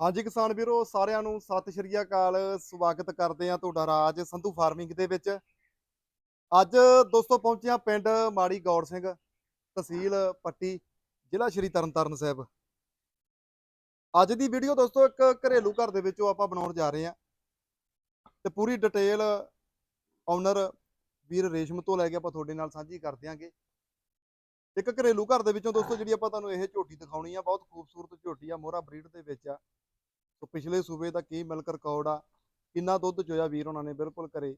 ਹਾਂਜੀ ਕਿਸਾਨ ਵੀਰੋ, ਸਾਰਿਆਂ ਨੂੰ ਸਤਿ ਸ਼੍ਰੀ ਅਕਾਲ। ਸਵਾਗਤ ਕਰਦੇ ਆ ਤੁਹਾਡਾ ਰਾਜ ਸੰਧੂ ਫਾਰਮਿੰਗ ਦੇ ਵਿੱਚ। ਅੱਜ ਦੋਸਤੋ ਪਹੁੰਚੇ ਹਾਂ ਪਿੰਡ ਮਾੜੀ ਗੌੜ ਸਿੰਘ, ਤਹਿਸੀਲ ਪੱਟੀ, ਜ਼ਿਲ੍ਹਾ ਸ਼੍ਰੀ ਤਰਨਤਾਰਨ ਸਾਹਿਬ। ਅੱਜ ਦੀ ਵੀਡੀਓ ਦੋਸਤੋ ਇੱਕ ਘਰੇਲੂ ਘਰ ਦੇ ਵਿੱਚੋਂ ਆਪਾਂ ਬਣਾਉਣ ਜਾ ਰਹੇ ਹਾਂ। ਤੇ ਪੂਰੀ ਡਿਟੇਲ ਓਨਰ ਵੀਰ ਰੇਸ਼ਮ ਤੋਂ ਲੈ ਕੇ ਆਪਾਂ ਤੁਹਾਡੇ ਨਾਲ ਸਾਂਝੀ ਕਰ ਦਿਆਂਗੇ। ਇੱਕ ਘਰੇਲੂ ਘਰ ਦੇ ਵਿੱਚੋਂ ਦੋਸਤੋ ਜਿਹੜੀ ਆਪਾਂ ਤੁਹਾਨੂੰ ਇਹ ਝੋਟੀ ਦਿਖਾਉਣੀ ਆ, ਬਹੁਤ ਖੂਬਸੂਰਤ ਝੋਟੀ ਆ, ਮੋਹਰਾ ਬਰੀਡ ਦੇ ਵਿੱਚ ਆ। ਸੋ ਪਿਛਲੇ ਸੂਬੇ ਦਾ ਕੀ ਮਿਲਕ ਰਿਕਾਰਡ ਆ, ਕਿੰਨਾ ਦੁੱਧ ਚੋਇਆ ਵੀਰ ਉਹਨਾਂ ਨੇ ਬਿਲਕੁਲ ਕਰੇ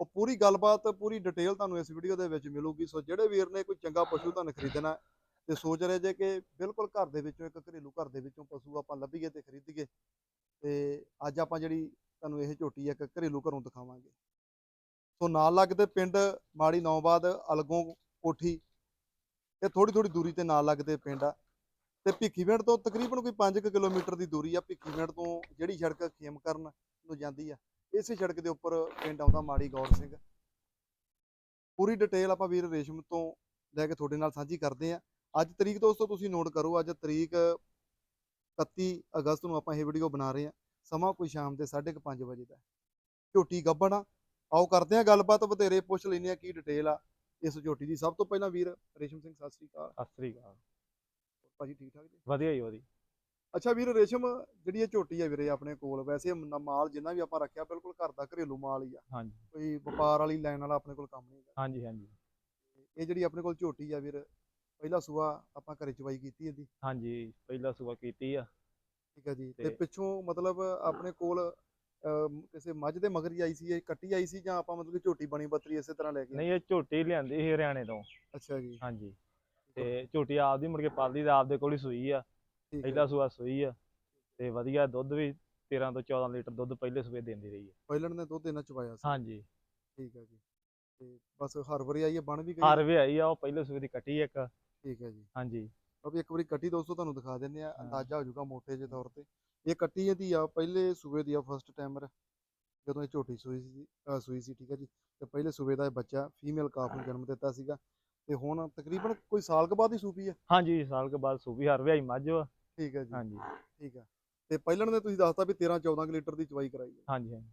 ਉਹ ਪੂਰੀ ਗੱਲਬਾਤ, ਪੂਰੀ ਡਿਟੇਲ ਤੁਹਾਨੂੰ ਇਸ ਵੀਡੀਓ ਦੇ ਵਿੱਚ ਮਿਲੂਗੀ। ਸੋ ਜਿਹੜੇ ਵੀਰ ਨੇ ਕੋਈ ਚੰਗਾ ਪਸ਼ੂ ਤੁਹਾਨੂੰ ਖਰੀਦਣਾ ਤੇ ਸੋਚ ਰਹੇ ਜੇ ਕਿ ਬਿਲਕੁਲ ਘਰ ਦੇ ਵਿੱਚੋਂ ਇੱਕ ਘਰੇਲੂ ਘਰ ਦੇ ਵਿੱਚੋਂ ਪਸ਼ੂ ਆਪਾਂ ਲੱਭੀਏ ਤੇ ਖਰੀਦੀਏ, ਤੇ ਅੱਜ ਆਪਾਂ ਜਿਹੜੀ ਤੁਹਾਨੂੰ ਇਹ ਝੋਟੀ ਇੱਕ ਘਰੇਲੂ ਘਰੋਂ ਦਿਖਾਵਾਂਗੇ। ਸੋ ਨਾਲ ਲੱਗਦੇ ਪਿੰਡ ਮਾੜੀ ਨੌਬਾਦ ਅਲਗੋਂ ਕੋਠੀ, ਇਹ ਥੋੜੀ ਥੋੜੀ ਦੂਰੀ ਤੇ ਨਾਲ ਲੱਗਦੇ ਪਿੰਡ ਆ। ਤੇ ਭਿੱਖੀਵਿੰਡ ਤੋਂ ਤਕਰੀਬਨ ਕੋਈ 5 ਕਿਲੋਮੀਟਰ ਦੀ ਦੂਰੀ ਆ, ਭਿੱਖੀਵਿੰਡ ਤੋਂ ਜਿਹੜੀ ਸੜਕ ਖੇਮਕਰਨ ਨੂੰ ਜਾਂਦੀ ਆ, ਇਸੇ ਸੜਕ ਦੇ ਉੱਪਰ ਪਿੰਡ ਆਉਂਦਾ ਮਾੜੀ ਗੌਰ ਸਿੰਘ। ਪੂਰੀ ਡਿਟੇਲ ਆਪਾਂ ਵੀਰ ਰੇਸ਼ਮ ਤੋਂ ਲੈ ਕੇ ਤੁਹਾਡੇ ਨਾਲ ਸਾਂਝੀ ਕਰਦੇ ਆ। ਅੱਜ ਤਰੀਕ ਦੋਸਤੋ ਤੁਸੀਂ ਨੋਟ ਕਰੋ, ਅੱਜ ਤਰੀਕ 31 ਅਗਸਤ ਨੂੰ ਆਪਾਂ ਇਹ ਵੀਡੀਓ ਬਣਾ ਰਹੇ ਆ। ਸਮਾਂ ਕੋਈ ਸ਼ਾਮ ਦੇ 5:30 ਵਜੇ ਦਾ ਝੋਟੀ ਗੱਬਣ ਆ। ਆਓ ਕਰਦੇ ਆ ਗੱਲਬਾਤ, ਵਧੇਰੇ ਪੁੱਛ ਲੈਂਦੇ ਆ ਕੀ ਡਿਟੇਲ ਆ ਇਸ ਝੋਟੀ ਦੀ। ਸਭ ਤੋਂ ਪਹਿਲਾਂ ਵੀਰ ਰੇਸ਼ਮ ਸਿੰਘ, ਸਤਿ ਸ੍ਰੀ ਅਕਾਲ। ਸਤਿ ਸ੍ਰੀ ਅਕਾਲ। ਭਾਜੀ ਠੀਕ ਠਾਕ ਜੀ? ਵਧੀਆ ਹੀ ਵਧੀਆ। ਅੱਛਾ ਵੀਰ ਰੇਸ਼ਮ ਜਿਹੜੀ ਇਹ ਝੋਟੀ ਆ ਵੀਰੇ ਆਪਣੇ ਕੋਲ ਵੈਸੇ ਮ- ਮਾਲ ਜਿੰਨਾ ਵੀ ਆਪਾਂ ਰੱਖਿਆ ਬਿਲਕੁਲ ਘਰ ਦਾ ਘਰੇਲੂ ਮਾਲ ਹੀ ਆ। ਹਾਂਜੀ। ਕੋਈ ਵਪਾਰ ਵਾਲੀ ਲਾਈਨ ਵਾਲਾ ਆਪਣੇ ਕੋਲ ਕੰਮ ਨਹੀਂ ਹੈਗਾ। ਹਾਂਜੀ ਹਾਂਜੀ। ਇਹ ਜਿਹੜੀ ਆਪਣੇ ਕੋਲ ਝੋਟੀ ਆ ਵੀਰ ਪਹਿਲਾ ਸੂਆ ਆਪਾਂ ਘਰੇ ਚਵਾਈ ਕੀਤੀ ਇਹਦੀ। ਹਾਂਜੀ ਪਹਿਲਾ ਸੁਬਾ ਕੀਤੀ ਆ। ਠੀਕ ਆ ਜੀ ਤੇ ਤੇ- ਪਿੱਛੋਂ ਮਤਲਬ ਆਪਣੇ ਕੋਲ ਅਮ, ਕਿਸੇ ਮੱਝ ਦੇ ਮਗਰ ਹੀ ਆਈ ਸੀ ਇਹ ਕੱਟੀ ਆਈ ਸੀ ਜਾਂ ਆਪਾਂ ਮਤਲਬ ਕਿ ਝੋਟੀ ਬਣੀ ਬੱਤਰੀ ਇਸੇ ਤਰ੍ਹਾਂ ਲੈ ਕੇ ਆਏ? ਨਹੀਂ ਇਹ ਝੋਟੀ ਲਿਆਂਦੀ ਸੀ ਹਰਿਆਣੇ ਤੋਂ। ਅੱਛਾ ਜੀ। ਹਾਂਜੀ। ਤੇ ਝੋਟੀ ਆਪਦੀ ਮੁੜ ਕੇ ਪਾਲਦੀ ਦਾ ਆਪਦੇ ਕੋਲ ਹੀ ਸੂਈ ਆ ਠੀਕ ਹੈ ਪਹਿਲਾ ਸੂਆ ਸੂਈ ਆ ਤੇ ਵਧੀਆ ਦੁੱਧ ਵੀ 13 ਤੋਂ 14 ਲੀਟਰ ਦੁੱਧ ਪਹਿਲੇ ਸੂਏ ਦਿੰਦੀ ਰਹੀ ਹੈ ਪਹਿਲਣ ਨੇ ਦੁੱਧ ਇਹਨਾਂ ਚਵਾਇਆ ਸੀ। ਹਾਂਜੀ। ਠੀਕ ਹੈ ਜੀ। ਤੇ ਬਸ ਹਰ ਵਾਰੀ ਆਈ ਹੈ ਬਣ ਵੀ ਗਈ ਹਰ ਵੀ ਆਈ ਆ ਉਹ ਪਹਿਲੇ ਸੂਏ ਦੀ ਕੱਟੀ ਇੱਕ। ਠੀਕ ਹੈ ਜੀ। ਹਾਂਜੀ। ਅਬ ਇੱਕ ਵਾਰੀ ਕੱਟੀ ਦੋਸਤੋ ਤੁਹਾਨੂੰ ਦਿਖਾ ਦਿੰਦੇ ਆ। ਅੰਦਾਜ਼ਾ ਹੋ ਜਾਊਗਾ ਮੋਟੇ ਜਿਹੇ ਤੌਰ ਤੇ। ਇਹ ਕੱਟੀ ਇਹਦੀ ਆ ਪਹਿਲੇ ਸੂਬੇ ਦੀ ਆ ਫਸਟ ਟਾਈਮਰ ਜਦੋਂ ਇਹ ਝੋਟੀ ਸੂਈ ਸੀ ਅ, ਸੂਈ ਸੀ ਠੀਕ ਹੈ ਜੀ। ਤੇ ਪਹਿਲੇ ਸੂਬੇ ਦਾ ਇਹ ਬੱਚਾ ਫੀਮੇਲ ਕਾਫ ਨੂੰ ਜਨਮ ਦਿੱਤਾ ਸੀਗਾ। ਤੇ ਹੁਣ ਤਕਰੀਬਨ ਕੋਈ ਸਾਲ ਕੁ ਬਾਅਦ ਹੀ ਸੂਪੀ ਆ? ਹਾਂਜੀ ਸਾਲ ਕੇ ਬਾਅਦ ਸੂਬੀ ਹਰ ਵੀ ਆਈ ਮੱਝ ਵਾ। ਠੀਕ ਹੈ ਜੀ। ਹਾਂਜੀ। ਠੀਕ ਆ। ਤੇ ਪਹਿਲਣ ਨੇ ਤੁਸੀਂ ਦੱਸਤਾ ਵੀ 13 14 ਕੁ ਲੀਟਰ ਦੀ ਚਵਾਈ ਕਰਾਈ ਹੈ ਹਾਂਜੀ ਹਾਂਜੀ।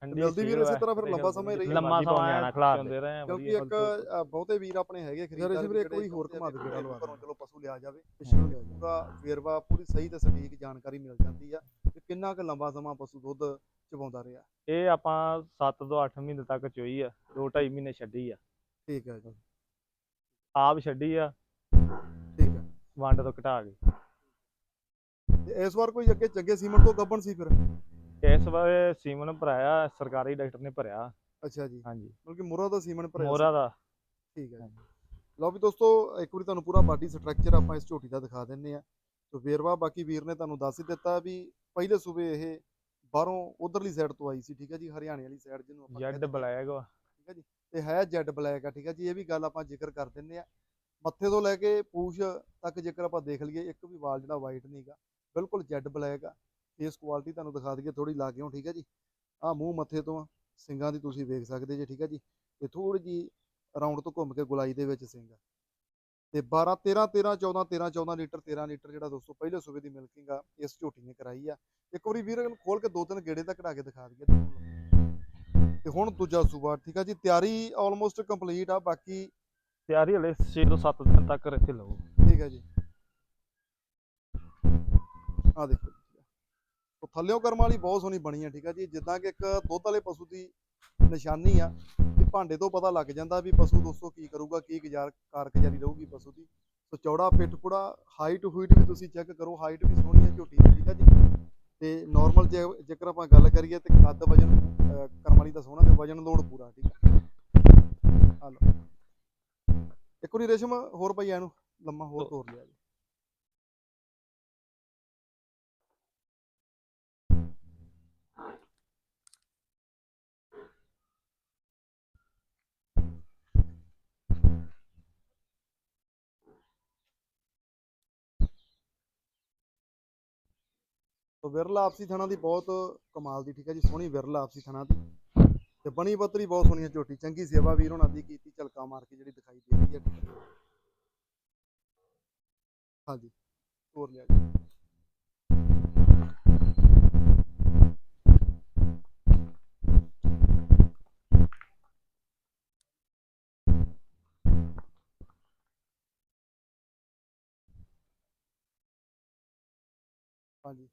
ਠੰਡੀ ਮਿਲਦੀ ਵੀ ਸੀਲ ਇਸੇ ਤਰ੍ਹਾਂ ਫਿਰ ਤੇ ਲੰਬਾ ਸਮਾਂ ਹੀ ਰਹੀ। ਲੰਮਾ ਸਮਾਂ ਭਾਵੇਂ ਆਉਣਾ ਖਿਲਾ ਚੁੰਦੇ ਰਹੇ ਆ ਕਿਉਂਕਿ ਇੱਕ ਅ, ਬਹੁਤੇ ਵੀਰ ਆਪਣੇ ਹੈਗੇ ਖਰੀਦਦਾਰ ਵੀਰੇ ਇੱਕ ਵਾਰੀ ਹੋਰ ਘੁਮਾ ਵੀ ਜਿਹੜਾ ਲਵਾ ਘਰੋਂ। ਚਲੋ ਪਸ਼ੂ ਲਿਆ ਜਾਵੇ। ਪਿੱਛੋਂ ਪੂਰਾ ਵੇਰਵਾ ਪੂਰੀ ਸਹੀ ਤੇ ਸਟੀਕ ਜਾਣਕਾਰੀ ਮਿਲ ਜਾਂਦੀ ਆ ਕਿ ਕਿੰਨਾ ਕੁ ਲੰਬਾ ਸਮਾਂ ਪਸ਼ੂ ਦੁੱਧ ਚਵਾਉਂਦਾ ਰਿਹਾ। ਇਹ ਆਪਾਂ 7 ਤੋਂ 8 ਮਹੀਨੇ ਤੱਕ ਚੋਈ ਆ। 2 2.5 ਮਹੀਨੇ ਛੱਡੀ ਆ। ਠੀਕ ਹੈ ਜੀ। ਆਪ ਛੱਡੀ ਆ। ਠੀਕ ਹੈ ਵੰਡ ਤੋਂ ਘਟਾ ਕੇ। ਤੇ ਇਸ ਵਾਰ ਕੋਈ ਅੱਗੇ ਚੰਗੇ ਸੀਮਨ ਤੋਂ ਗੱਬਣ ਸੀ ਫਿਰ? ਇਸ ਵਾਰ ਸੀਮਨ ਭਰਾਇਆ ਸਰਕਾਰੀ ਡਾਕਟਰ ਨੇ ਭਰਿਆ। ਅੱਛਾ ਜੀ। ਹਾਂਜੀ। ਮਤਲਬ ਕਿ ਮੋਰਾ ਦਾ ਸੀਮਨ ਭਰਿਆ। ਮੋਰਾ ਦਾ। ਠੀਕ ਹੈ। ਲਓ ਵੀ ਦੋਸਤੋ ਇੱਕ ਵਾਰੀ ਤੁਹਾਨੂੰ ਪੂਰਾ ਬਾਡੀ ਸਟਰਕਚਰ ਆਪਾਂ ਇਸ ਝੋਟੀ ਦਾ ਦਿਖਾ ਦਿੰਨੇ ਆ ਸੋ ਵੇਰਵਾ ਬਾਕੀ ਵੀਰ ਨੇ ਤੁਹਾਨੂੰ ਦੱਸ ਹੀ ਦਿੱਤਾ ਵੀ ਪਹਿਲੇ ਸੂਬੇ ਇਹ ਬਾਹਰੋਂ ਉਧਰਲੀ ਸਾਈਡ ਤੋਂ ਆਈ ਸੀ ਠੀਕ ਹੈ ਜੀ ਹਰਿਆਣੇ ਵਾਲੀ ਸਾਈਡ ਜਿਹਨੂੰ ਆਪਾਂ ਜੈਡ ਬਲੈਕ ਠੀਕ ਹੈ ਜੀ। ਤੇ ਹੈ ਜੈਡ ਬਲੈਕ ਆ ਠੀਕ ਹੈ ਜੀ ਇਹ ਵੀ ਗੱਲ ਆਪਾਂ ਜ਼ਿਕਰ ਕਰ ਦਿੰਨੇ ਆ। ਮੱਥੇ ਤੋਂ ਲੈ ਕੇ ਪੂਛ ਤੱਕ ਜੇਕਰ ਆਪਾਂ ਦੇਖ ਲਈਏ ਇੱਕ ਵੀ ਵਾਲ ਜਿਹੜਾ ਵਾਈਟ ਨਹੀਂਗਾ ਬਿਲਕੁਲ ਜੈਡ ਬਲੈਕ ਆ। ਫੇਸ ਕੁਆਲਿਟੀ ਤੁਹਾਨੂੰ ਦਿਖਾ ਦਈਏ ਥੋੜੀ ਲਾਗਿਓ ਠੀਕ ਹੈ ਜੀ। ਆ ਮੂੰਹ ਮੱਥੇ ਤੋਂ ਆ, ਸਿੰਗਾਂ ਦੀ ਤੁਸੀਂ ਵੇਖ ਸਕਦੇ ਜੇ ਠੀਕ ਆ ਜੀ। ਤੇ ਥੋੜੀ ਜੀ ਰਾਉਂਡ ਤੋਂ ਘੁੰਮ ਕੇ ਗੁਲਾਈ ਦੇ ਵਿੱਚ ਸਿੰਘ ਤੇ 12 13 13 14 13 14 ਲੀਟਰ 13 ਲੀਟਰ ਜਿਹੜਾ ਦੋਸਤੋ ਪਹਿਲੇ ਸੂਬੇ ਦੀ ਮਿਲਕਿੰਗ ਆ ਇਸ ਝੋਟੀ ਨੇ ਕਰਾਈ ਆ। ਇੱਕ ਵਾਰੀ ਵੀਰ ਖੋਲ ਕੇ ਦੋ ਤਿੰਨ ਗੇੜੇ ਤਾਂ ਕਢਾ ਕੇ ਦਿਖਾ ਦਈਏ। ਤੇ ਹੁਣ ਦੂਜਾ ਸੂਬਾ ਠੀਕ ਆ ਜੀ? ਤਿਆਰੀ ਆਲਮੋਸਟ ਕੰਪਲੀਟ ਆ ਬਾਕੀ ਤਿਆਰੀ ਹਲੇ 6 ਤੋਂ 7 ਦਿਨ ਤੱਕ ਇੱਥੇ ਲਓ ਠੀਕ ਹੈ ਜੀ। ਆ ਦੇਖੋ ਉਹ ਥੱਲਿਓਂ ਕਰਮ ਵਾਲੀ ਬਹੁਤ ਸੋਹਣੀ ਬਣੀ ਆ ਠੀਕ ਆ ਜੀ? ਜਿੱਦਾਂ ਕਿ ਇੱਕ ਦੁੱਧ ਵਾਲੇ ਪਸ਼ੂ ਦੀ ਨਿਸ਼ਾਨੀ ਆ ਕਿ ਭਾਂਡੇ ਤੋਂ ਪਤਾ ਲੱਗ ਜਾਂਦਾ ਵੀ ਪਸ਼ੂ ਦੋਸਤੋ ਕੀ ਕਰੂਗਾ ਕੀ ਗੁਜ਼ਾਰ ਕਾਰਗੁਜ਼ਾਰੀ ਰਹੂਗੀ ਪਸ਼ੂ ਦੀ। ਸੋ ਚੌੜਾ ਪਿੱਠ ਪੁੜਾ ਹਾਈਟ ਹੂਈਟ ਵੀ ਤੁਸੀਂ ਚੈੱਕ ਕਰੋ ਹਾਈਟ ਵੀ ਸੋਹਣੀ ਹੈ ਝੋਟੀ ਦੀ ਠੀਕ ਆ ਜੀ? ਤੇ ਨਾਰਮਲ ਜੇ ਜੇਕਰ ਆਪਾਂ ਗੱਲ ਕਰੀਏ ਤੇ ਕੱਦ ਵਜਨ ਅਹ, ਕਰਮ ਵਾਲੀ ਦਾ ਸੋਹਣਾ ਤੇ ਵਜਨ ਲੋਡ ਪੂਰਾ ਠੀਕ ਆ? ਲਓ। ਇੱਕ ਵਾਰੀ ਰੇਸ਼ਮ ਹੋਰ ਪਈ ਇਹਨੂੰ ਲੰਮਾ ਹੋਰ ਤੋ- ਤੋਰ ਲਿਆ ਜੀ। ਸੋ ਵਿਰਲਾ ਆਪਸੀ ਥਣਾ ਦੀ ਬਹੁਤ ਕਮਾਲ ਦੀ, ਠੀਕ ਹੈ ਜੀ, ਸੋਹਣੀ ਵਿਰਲਾ ਆਪਸੀ ਥਣਾ ਦੀ। ਤੇ ਬਣੀ ਪੱਤਰੀ ਬਹੁਤ ਸੋਹਣੀ ਝੋਟੀ, ਚੰਗੀ ਸੇਵਾ ਵੀਰ ਉਹਨਾਂ ਦੀ ਕੀਤੀ, ਝਲਕਾ ਮਾਰ ਕੇ ਜਿਹੜੀ ਦਿਖਾਈ ਦੇ ਰਹੀ ਹੈ। ਹਾਂਜੀ, ਤੋਰ ਲਿਆ ਜੀ। ਹਾਂਜੀ।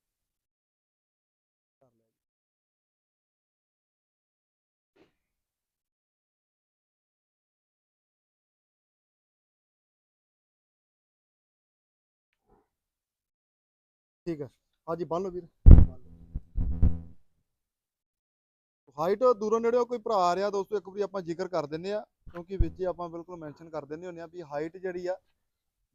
ਠੀਕ ਹੈ ਹਾਂਜੀ, ਬੰਨ ਲਓ ਵੀਰ। ਹਾਈਟ ਦੂਰੋਂ ਨੇੜੇ ਕੋਈ ਭਰਾ ਆ ਰਿਹਾ, ਦੋਸਤੋ, ਇੱਕ ਵਾਰੀ ਆਪਾਂ ਜ਼ਿਕਰ ਕਰ ਦਿੰਨੇ ਆ ਕਿਉਂਕਿ ਵਿੱਚ ਹੀ ਆਪਾਂ ਬਿਲਕੁਲ ਮੈਂਸ਼ਨ ਕਰ ਦਿੰਦੇ ਹੁੰਦੇ ਆ ਵੀ ਹਾਈਟ ਜਿਹੜੀ ਆ,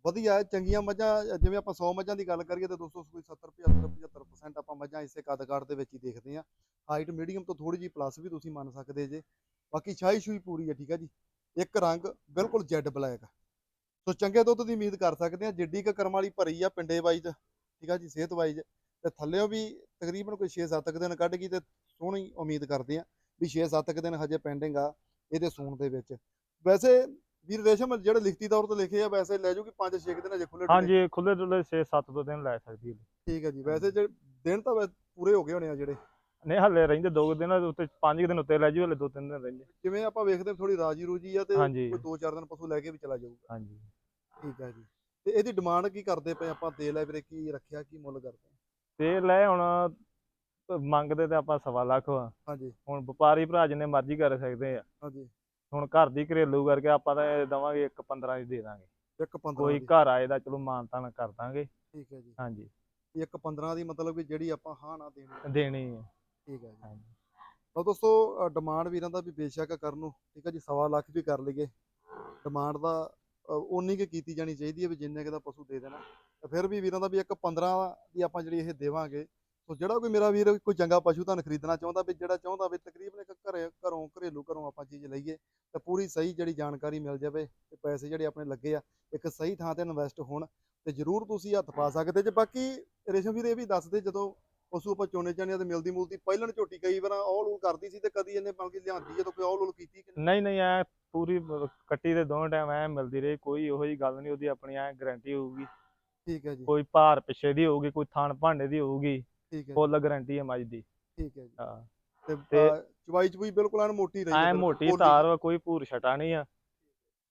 ਵਧੀਆ ਚੰਗੀਆਂ ਮੱਝਾਂ, ਜਿਵੇਂ ਆਪਾਂ 100 ਮੱਝਾਂ ਦੀ ਗੱਲ ਕਰੀਏ ਤਾਂ ਦੋਸਤੋ, ਕੋਈ 70 75 75% ਆਪਾਂ ਮੱਝਾਂ ਇਸੇ ਕੱਦ-ਕਾਠ ਦੇ ਵਿੱਚ ਹੀ ਦੇਖਦੇ ਆ ਹਾਈਟ ਮੀਡੀਅਮ ਤੋਂ ਥੋੜੀ ਜੀ ਪਲੱਸ ਵੀ ਤੁਸੀਂ ਮੰਨ ਸਕਦੇ ਜੇ। ਬਾਕੀ ਛਾਈ ਛੂਈ ਪੂਰੀ ਹੈ, ਠੀਕ ਹੈ ਜੀ। ਇੱਕ ਰੰਗ ਬਿਲਕੁਲ ਜੈਡ ਬਲੈਕ ਸੋ ਚੰਗੇ ਦੁੱਧ ਦੀ ਉਮੀਦ ਕਰ ਸਕਦੇ ਆ ਜਿੱਡੀ ਕ ਕਰਮ ਵਾਲੀ ਭਰੀ ਆ, ਪਿੰਡੇ ਵਾਈਜ਼ ਠੀਕ ਆ ਜੀ ਸਿਹਤ ਵਾਈਜ਼ ਤੇ ਥੱਲੇੋਂ ਵੀ ਤਕਰੀਬਨ ਕੋਈ 6-7 ਦਿਨ ਕੱਢ ਗਈ ਤੇ ਸੋਹਣੀ ਉਮੀਦ ਕਰਦੇ ਆ ਵੀ 6-7 ਦਿਨ ਹਜੇ ਪੈਂਡਿੰਗ ਆ ਇਹਦੇ ਸੂਣ ਦੇ ਵਿੱਚ। ਵੈਸੇ ਵੀਰ ਰੇਸ਼ਮ ਜਿਹੜੇ ਲਿਖਤੀ ਤੌਰ ਤੇ ਲਿਖੇ ਆ ਵੈਸੇ ਲੈ ਜੂਗੀ 5-6 ਦਿਨ ਹਜੇ ਖੁੱਲੇ ਹਾਂਜੀ ਖੁੱਲੇ ਡੁੱਲੇ 6-7 ਤੋਂ ਦਿਨ ਲੈ ਸਕਦੀ ਹੈ। ਠੀਕ ਹੈ ਜੀ ਵੈਸੇ ਜੇ ਦਿਨ ਤਾਂ ਪੂਰੇ ਹੋ ਗਏ ਹੋਣੇ ਆ ਜਿਹੜੇ। ਨਹੀਂ ਹੱਲੇ ਰਹਿੰਦੇ ਦੋ ਦਿਨ ਉੱਤੇ ਪੰਜ ਕੁ ਦਿਨ ਉੱਤੇ ਲੈ ਜੂ ਹੱਲੇ ਦੋ ਤਿੰਨ ਦਿਨ ਰਹਿੰਦੇ। ਜਿਵੇਂ ਆਪਾਂ ਵੇਖਦੇ ਥੋੜੀ ਰਾਜੀ ਰੂਜੀ ਆ ਤੇ। ਕੋਈ 2-4 ਦਿਨ ਪਸ਼ੂ ਲੈ ਕੇ ਵੀ ਚਲਾ ਜਾਊਗਾ। ਹਾਂਜੀ। ਠੀਕ ਹੈ ਜੀ। ਤੇ ਇਹਦੀ ਡਿਮਾਂਡ ਕੀ ਕਰਦੇ ਪਏ ਆਪਾਂ? ਦੇ ਲੈ ਵੀਰੇ ਕੀ ਰੱਖਿਆ ਕੀ ਮੁੱਲ ਕਰਦੇ ਤੇ ਲੈ ਹੁਣ ਮੰਗਦੇ ਤੇ ਆਪਾਂ ਸਵਾ ਲੱਖ ਵਾ। ਹਾਂਜੀ। ਹੁਣ ਵਪਾਰੀ ਭਰਾ ਜਿੰਨੇ ਮਰਜ਼ੀ ਕਰ ਸਕਦੇ ਆ। ਹਾਂਜੀ। ਹੁਣ ਘਰ ਦੀ ਘਰੇਲੂ ਕਰਕੇ ਆਪਾਂ ਤਾਂ ਇਹ ਦਵਾਂਗੇ ਇੱਕ 15 ਦੀ ਦੇ ਦਾਂਗੇ। ਇੱਕ 15 ਕੋਈ ਘਰ ਆਏ ਦਾ ਚਲੋ ਮਾਨਤਾਨ ਕਰ ਦਾਂਗੇ। ਠੀਕ ਹੈ ਜੀ। ਹਾਂਜੀ। ਇੱਕ 15 ਦੀ ਮਤਲਬ ਕਿ ਜਿਹੜੀ ਆਪਾਂ ਹਾਂ ਨਾ ਦੇਣੀ ਦੇਣੀ ਹੈ। ਠੀਕ ਹੈ ਜੀ। ਹਾਂਜੀ। ਤਾਂ ਦੋਸਤੋ ਡਿਮਾਂਡ ਵੀਰਾਂ ਦਾ ਵੀ ਬੇਸ਼ੱਕ ਕਰਨ ਨੂੰ ਠੀਕ ਹੈ ਜੀ ਸਵਾ ਲੱਖ ਵੀ ਕਰ ਲਈਏ। ਡਿਮਾਂਡ ਦਾ ਉਨੀ ਕੁ ਕੀਤੀ ਜਾਣੀ ਚਾਹੀਦੀ ਹੈ ਵੀ ਜਿੰਨੇ ਕੁ ਦਾ ਪਸ਼ੂ ਦੇ ਦੇਣਾ। ਫਿਰ ਵੀ ਵੀਰਾਂ ਦਾ ਵੀ ਇੱਕ 15 ਦੀ ਆਪਾਂ ਜਿਹੜੀ ਇਹ ਦੇਵਾਂਗੇ। ਸੋ ਜਿਹੜਾ ਕੋਈ ਮੇਰਾ ਵੀਰ ਕੋਈ ਚੰਗਾ ਪਸ਼ੂ ਧਨ ਖਰੀਦਣਾ ਚਾਹੁੰਦਾ ਵੀ ਜਿਹੜਾ ਚਾਹੁੰਦਾ ਵੀ ਤਕਰੀਬਨ ਇੱਕ ਘਰੇ, ਘਰੋਂ ਘਰੇਲੂ ਘਰੋਂ ਆਪਾਂ ਚੀਜ਼ ਲਈਏ, ਤੇ ਪੂਰੀ ਸਹੀ ਜਿਹੜੀ ਜਾਣਕਾਰੀ ਮਿਲ ਜਾਵੇ ਤੇ ਪੈਸੇ ਜਿਹੜੇ ਆਪਣੇ ਲੱਗੇ ਆ, ਇੱਕ ਸਹੀ ਥਾਂ ਤੇ ਇਨਵੈਸਟ ਹੋਣ ਤੇ ਜਰੂਰ ਤੁਸੀਂ ਹੱਥ ਪਾ ਸਕਦੇ ਜੇ। ਬਾਕੀ ਰੇਸ਼ਮ ਵੀਰ ਇਹ ਵੀ ਦੱਸਦੇ ਜਦੋਂ ਪਸ਼ੂ ਆਪਾਂ ਚੋਣੇ ਚਾਹੁੰਦੇ ਆ ਤੇ ਮਿਲਦੀ ਮੁਲਦੀ ਪਹਿਲਣ ਝੋਟੀ ਕਈ ਵਾਰ ਆਲ ਊਲ ਕਰਦੀ ਸੀ ਤੇ ਕਦੀ ਇਹਨੇ ਮਤਲਬ ਲਿਆਂਦੀ ਜਦੋਂ ਕੋਈ ਔਲ ਊਲ ਕੀਤੀ ਨਹੀਂ ਨਹੀਂ, ਐ ਪੂਰੀ ਕੱਟੀ ਦੇ ਦੋਵੇਂ ਟਾਈਮ ਐ ਮਿਲਦੀ ਰਹੀ ਕੋਈ ਉਹੋ ਜੀ ਗੱਲ ਨਹੀਂ ਉਹਦੀ ਆਪਣੀ ਐ ਗਾਰੰਟੀ ਹੋਊਗੀ ਠੀਕ ਹੈ ਜੀ ਕੋਈ ਭਾਰ ਪਿੱਛੇ ਦੀ ਹੋਊਗੀ ਕੋਈ ਥਣ ਭਾਂਡੇ ਦੀ ਹੋਊਗੀ ਠੀਕ ਹੈ ਫੁੱਲ ਗਾਰੰਟੀ ਹੈ ਮੱਝ ਦੀ ਠੀਕ ਹੈ ਜੀ ਹਾਂ ਤੇ ਤੇ- ਅ, ਚਵਾਈ ਚਵਾਈ ਬਿਲਕੁਲ ਐਨ ਮੋਟੀ ਰਹੀ ਐ ਬਿਲਕੁਲ, ਮੋਟੀ ਪੋਲੀ। ਤਾਰ ਵਾ ਕੋਈ ਭੂਰ ਛਟਾ ਨਹੀਂ ਆ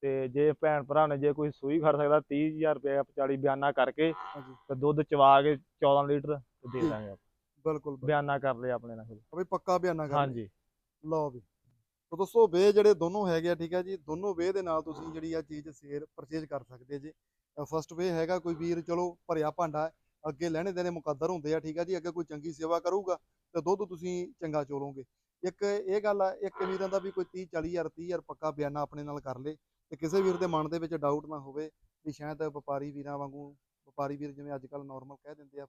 ਤੇ ਜੇ ਭੈਣ ਭਰਾ ਨੇ ਜੇ ਕੋਈ ਸੂਈ ਖੜ ਸਕਦਾ 30000 ਰੁਪਏ 40 ਬਿਆਨਾ ਕਰਕੇ ਹਾਂਜੀ ਤੇ ਦੁੱਧ ਚਵਾ ਕੇ 14 ਲੀਟਰ ਤੇ ਦੇ ਠੀਕ। ਦਾਂਗੇ। ਬਿਲਕੁਲ ਬਿਲਕੁਲ। ਬਿਆਨਾ ਕਰ ਲਿਆ ਆਪਣੇ ਨਾਲ ਫਿਰ। ਪੱਕਾ ਬਿਆਨਾ ਕਰ। ਹਾਂਜੀ ਲਓ ਵੀ ਤੋ ਦੋਸਤੋ ਵੇ ਜਿਹੜੇ ਦੋਨੋਂ ਹੈਗੇ ਆ, ਠੀਕ ਹੈ ਜੀ, ਦੋਨੋਂ ਵੇ ਦੇ ਨਾਲ ਤੁਸੀਂ ਜਿਹੜੀ ਆ ਚੀਜ਼ ਸੇਲ ਪਰਚੇਜ ਕਰ ਸਕਦੇ ਜੇ। ਫਸਟ ਵੇ ਹੈਗਾ ਕੋਈ ਵੀਰ, ਚਲੋ ਭਰਿਆ ਭਾਂਡਾ, ਅੱਗੇ ਲੈਣੇ ਦੇਣੇ ਮੁਕੱਦਰ ਹੁੰਦੇ ਆ, ਠੀਕ ਹੈ ਜੀ, ਅੱਗੇ ਕੋਈ ਚੰਗੀ ਸੇਵਾ ਕਰੂਗਾ, ਤੇ ਦੁੱਧ ਤੁਸੀਂ ਚੰਗਾ ਚੋਲੋਗੇ। ਇੱਕ ਇਹ ਗੱਲ ਆ, ਇੱਕ ਵੀਰਾਂ ਦਾ ਵੀ ਕੋਈ 30 40000 30000 ਪੱਕਾ ਬਿਆਨਾ ਆਪਣੇ ਨਾਲ ਕਰ ਲੇ, ਤੇ ਕਿਸੇ ਵੀਰ ਦੇ ਮਨ ਦੇ ਵਿੱਚ ਡਾਊਟ ਨਾ ਹੋਵੇ ਵੀ ਸ਼ਾਇਦ ਵਪਾਰੀ ਵੀਰਾਂ ਵਾਂਗੂ, ਵਪਾਰੀ ਵੀਰ ਜਿਵੇਂ ਅੱਜ ਕੱਲ ਨਾਰਮਲ ਕਹਿ ਦਿੰਦੇ ਆ,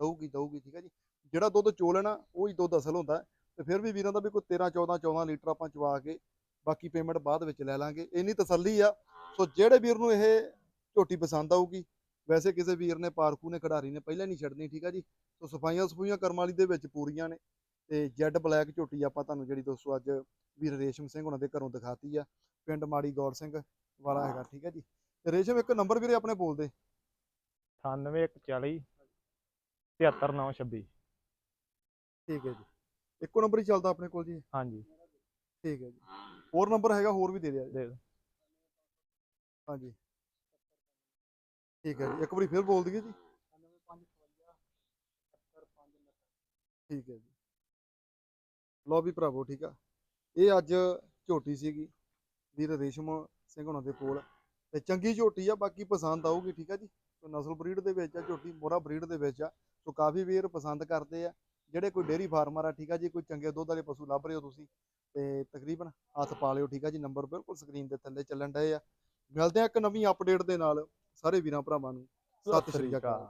ਦਊਗੀ ਦਊਗੀ, ਠੀਕ ਹੈ ਜੀ। ਜਿਹੜਾ ਦੁੱਧ ਚੋ ਲੈਣਾ ਉਹ ਹੀ ਦੁੱਧ ਅਸਲ ਹੁੰਦਾ ਤੇ ਫਿਰ ਵੀ ਵੀਰਾਂ ਦਾ ਵੀ ਕੋਈ 13 14 14 ਲੀਟਰ ਆਪਾਂ ਚਵਾ ਕੇ ਬਾਕੀ ਪੇਮੈਂਟ ਬਾਅਦ ਵਿੱਚ ਲੈ ਲਾਂਗੇ। ਇੰਨੀ ਤਸੱਲੀ ਆ। ਸੋ ਜਿਹੜੇ ਵੀਰ ਨੂੰ ਇਹ ਝੋਟੀ ਪਸੰਦ ਆਊਗੀ ਵੈਸੇ ਕਿਸੇ ਵੀਰ ਨੇ ਪਾਰਕੂ ਨੇ ਖਿਡਾਰੀ ਨੇ ਪਹਿਲਾਂ ਨਹੀਂ ਛੱਡਣੀ ਠੀਕ ਆ ਜੀ? ਸੋ ਸਫਾਈਆਂ ਸਫੂਈਆਂ ਕਰਮ ਵਾਲੀ ਦੇ ਵਿੱਚ ਪੂਰੀਆਂ ਨੇ ਤੇ ਜੈਡ ਬਲੈਕ ਝੋਟੀ ਆਪਾਂ ਤੁਹਾਨੂੰ ਜਿਹੜੀ ਦੋਸਤੋ ਅੱਜ ਵੀਰ ਰੇਸ਼ਮ ਸਿੰਘ ਉਹਨਾਂ ਦੇ ਘਰੋਂ ਦਿਖਾਤੀ ਆ। ਪਿੰਡ ਮਾੜੀ ਗੌਰ ਸਿੰਘ ਵਾਲਾ ਹੈਗਾ ਠੀਕ ਹੈ ਜੀ? ਤੇ ਰੇਸ਼ਮ ਇੱਕ ਨੰਬਰ ਵੀਰੇ ਆਪਣੇ ਬੋਲਦੇ 98140 73926 ਠੀਕ ਹੈ ਜੀ। ਇੱਕੋ ਨੰਬਰ ਹੀ ਚੱਲਦਾ ਆਪਣੇ ਕੋਲ ਜੀ। ਹਾਂਜੀ। ਠੀਕ ਹੈ ਜੀ। ਹੋਰ ਨੰਬਰ ਹੈਗਾ ਹੋਰ ਵੀ ਦੇ ਦਿਆ ਜੀ। ਦੇ ਦਿਓ। ਹਾਂਜੀ। ਠੀਕ ਹੈ ਜੀ ਇੱਕ ਵਾਰੀ ਫਿਰ ਬੋਲ ਦਈਏ ਜੀ। ਠੀਕ ਹੈ ਜੀ। ਲਓ ਵੀ ਭਰਾਵੋ ਠੀਕ ਆ। ਇਹ ਅੱਜ ਝੋਟੀ ਸੀਗੀ ਵੀਰ ਰੇਸ਼ਮ ਸਿੰਘ ਉਹਨਾਂ ਦੇ ਕੋਲ। ਤੇ ਚੰਗੀ ਝੋਟੀ ਆ ਬਾਕੀ ਪਸੰਦ ਆਊਗੀ ਠੀਕ ਆ ਜੀ। ਸੋ ਨਸਲ ਬਰੀਡ ਦੇ ਵਿੱਚ ਆ ਝੋਟੀ ਮੋਰਾ ਬਰੀਡ ਦੇ ਵਿੱਚ ਆ। ਸੋ ਕਾਫੀ ਵੀਰ ਪਸੰਦ ਕਰਦੇ ਆ। ਜਿਹੜੇ ਕੋਈ ਡੇਰੀ ਫਾਰਮਰ ਆ ਠੀਕ ਆ ਜੀ ਕੋਈ ਚੰਗੇ ਦੁੱਧ ਵਾਲੇ ਪਸ਼ੂ ਲੱਭ ਰਹੇ ਹੋ ਤੁਸੀਂ ਤੇ ਤਕਰੀਬਨ ਹੱਥ ਪਾ ਲਿਓ ਠੀਕ ਆ ਜੀ ਨੰਬਰ ਬਿਲਕੁਲ ਸਕਰੀਨ ਦੇ ਥੱਲੇ ਚੱਲਣ ਡਏ ਆ। ਮਿਲਦੇ ਆ ਇੱਕ ਨਵੀਂ ਅਪਡੇਟ ਦੇ ਨਾਲ ਸਾਰੇ ਵੀਰਾਂ ਭਰਾਵਾਂ ਨੂੰ। ਸਤਿ ਸ਼੍ਰੀ ਅਕਾਲ।